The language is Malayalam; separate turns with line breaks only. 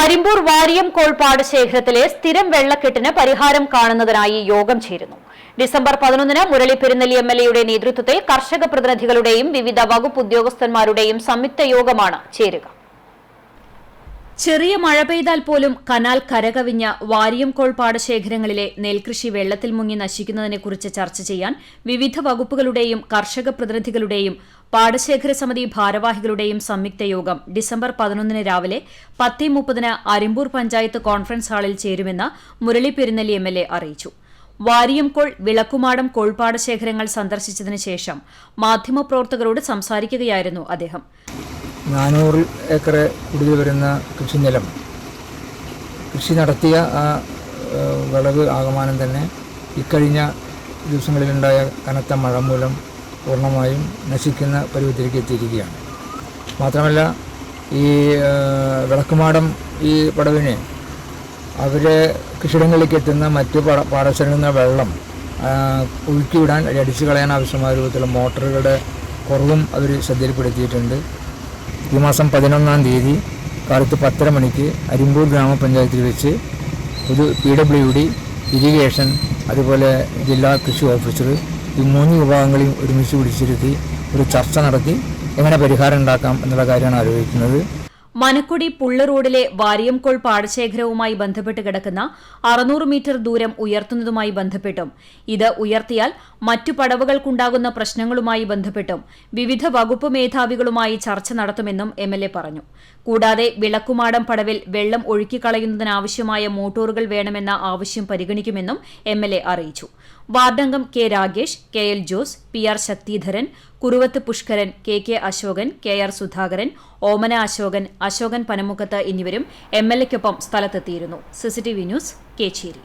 അരിമ്പൂർ വാരിയം കോൾപ്പാട് ശേഖരത്തിലെ സ്ഥിരം വെള്ളക്കെട്ടിന് പരിഹാരം കാണുന്നതിനായി യോഗം ചേരുന്നു. ഡിസംബർ പതിനൊന്നിന് മുരളി പെരുന്നലി എം എൽ എയുടെ നേതൃത്വത്തിൽ കർഷക പ്രതിനിധികളുടെയും വിവിധ വകുപ്പ് ഉദ്യോഗസ്ഥന്മാരുടെയും സംയുക്ത യോഗമാണ് ചേരുക. ചെറിയ മഴ പെയ്താൽ പോലും കനാൽ കരകവിഞ്ഞ വാരിയം കോൾപ്പാട് ശേഖരങ്ങളിലെ നെൽകൃഷി വെള്ളത്തിൽ മുങ്ങി നശിക്കുന്നതിനെക്കുറിച്ച് ചർച്ച ചെയ്യാൻ വിവിധ വകുപ്പുകളുടെയും കർഷക പ്രതിനിധികളുടെയും പാടശേഖര സമിതി ഭാരവാഹികളുടെയും സംയുക്ത യോഗം ഡിസംബർ പതിനൊന്നിന് രാവിലെ പത്തേ മുപ്പതിന് അരിമ്പൂർ പഞ്ചായത്ത് കോൺഫറൻസ് ഹാളിൽ ചേരുമെന്ന് Murali Perunnali M L A അറിയിച്ചു. വാരിയംകോൾ വിളക്കുമാടം കോൾപാടശേഖരങ്ങൾ സന്ദർശിച്ചതിന് ശേഷം മാധ്യമപ്രവർത്തകരോട് സംസാരിക്കുകയായിരുന്നു അദ്ദേഹം.
നാനൂറ് ഏക്കർ കൂടുതൽ വരുന്ന കൃഷിനിലം. കൃഷി നടത്തിയ ആ വിളവ് ആകമാനം തന്നെ ഇക്കഴിഞ്ഞ ദിവസങ്ങളിലുണ്ടായ കനത്ത മഴ മൂലം പൂർണമായും നശിക്കുന്ന പരുവത്തിലേക്ക് എത്തിയിരിക്കുകയാണ്. മാത്രമല്ല ഈ വിളക്കുമാടം ഈ പടവിനെ അവരെ കൃഷിയിടങ്ങളിലേക്ക് എത്തുന്ന മറ്റ് പാട പാടശേഖരങ്ങളിൽ നിന്ന് വെള്ളം ഒഴുക്കിവിടാൻ അടിച്ചു കളയാൻ ആവശ്യമായ രൂപത്തിലുള്ള മോട്ടറുകളുടെ കുറവും അവർ ശ്രദ്ധയിൽപ്പെടുത്തിയിട്ടുണ്ട്. ഈ മാസം പതിനൊന്നാം തീയതി കാലത്ത് പത്തര മണിക്ക് അരിമ്പൂർ ഗ്രാമപഞ്ചായത്തിൽ വെച്ച് ഒരു പി ഡബ്ല്യു ഡി ഇറിഗേഷൻ അതുപോലെ ജില്ലാ കൃഷി ഓഫീസർ ഈ മൂന്ന് വിഭാഗങ്ങളെയും ഒരുമിച്ച് പിടിച്ചിരുത്തി ഒരു ചർച്ച നടത്തി എങ്ങനെ പരിഹാരം ഉണ്ടാക്കാം എന്നുള്ള കാര്യമാണ് ആലോചിക്കുന്നത്.
മനക്കുടി പുള്ള റോഡിലെ വാരിയംകോൾ പാടശേഖരവുമായി ബന്ധപ്പെട്ട് കിടക്കുന്ന അറുന്നൂറ് മീറ്റർ ദൂരം ഉയർത്തുന്നതുമായി ബന്ധപ്പെട്ടും. ഇത് ഉയർത്തിയാൽ മറ്റു പടവുകൾക്കുണ്ടാകുന്ന പ്രശ്നങ്ങളുമായി ബന്ധപ്പെട്ടും വിവിധ വകുപ്പ് മേധാവികളുമായി ചർച്ച നടത്തുമെന്നും എം പറഞ്ഞു. കൂടാതെ വിളക്കുമാടം പടവിൽ വെള്ളം ഒഴുക്കിക്കളയുന്നതിനാവശ്യമായ മോട്ടോറുകൾ വേണമെന്ന ആവശ്യം പരിഗണിക്കുമെന്നും എം അറിയിച്ചു. വാർഡംഗം K Ragesh K L Jose P R Sakthidharan Kuruvath Pushkaran K K Asokan K R Sudhakaran Omana Asokan Asokan Panamukhath എന്നിവരും എം എൽ എക്കൊപ്പം സ്ഥലത്തെത്തിയിരുന്നു. CCTV news Kecheri.